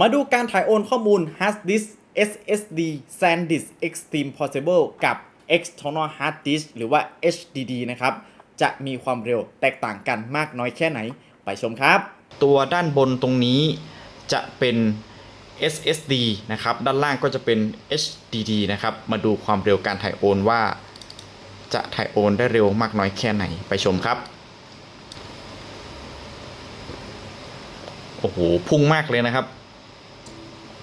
มาดูการถ่ายโอนข้อมูล hard disk SSD SanDisk Extreme Possible กับ external hard disk หรือว่า HDD นะครับ จะมีความเร็วแตกต่างกันมากน้อยแค่ไหน ไปชมครับ ตัวด้านบนตรงนี้จะเป็น SSD นะครับ ด้านล่างก็จะเป็น HDD นะครับ มาดูความเร็วการถ่ายโอนว่า จะถ่ายโอนได้เร็วมากน้อยแค่ไหน ไปชมครับโอ้โห พุ่งมากเลยนะครับ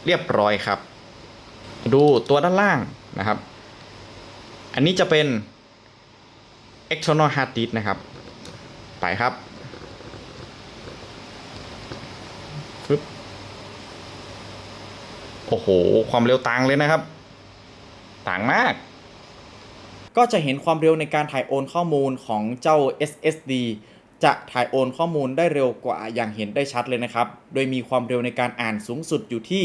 เรียบร้อยครับ ดูตัวด้านล่างนะครับ อันนี้จะเป็น external hard disk นะครับ ไปครับฟึบโอ้โห ความเร็วต่างเลยนะครับ ต่างมาก ก็จะเห็นความเร็วในการถ่ายโอนข้อมูลของเจ้า SSD จะถ่ายโอนข้อมูลได้เร็วกว่าอย่างเห็นได้ชัดเลยนะครับ โดยมีความเร็วในการอ่านสูงสุดอยู่ที่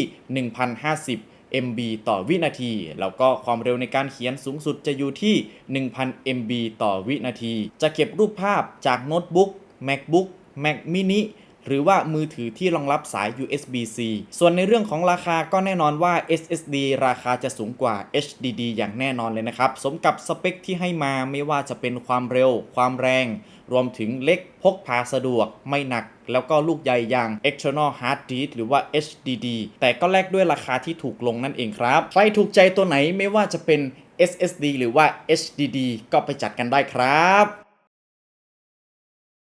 1050 MB ต่อวินาที แล้วก็ความเร็วในการเขียนสูงสุดจะอยู่ที่ 1000 MB ต่อวินาที จะเก็บรูปภาพจากโน้ตบุ๊ก MacBook Mac mini หรือว่ามือถือที่รองรับสาย USB-C ส่วนในเรื่องของราคาก็แน่นอนว่า SSD ราคาจะสูงกว่า HDD อย่างแน่นอนเลยนะครับ สมกับสเปคที่ให้มาไม่ว่าจะเป็นความเร็ว ความแรง รวมถึงเล็กพกพาสะดวกไม่หนัก แล้วก็ลูกใหญ่อย่าง external hard disk หรือว่า HDD แต่ก็แลกด้วยราคาที่ถูกลงนั่นเองครับ ใครถูกใจตัวไหนไม่ว่าจะเป็น SSD หรือว่า HDD ก็ไปจัดกันได้ครับ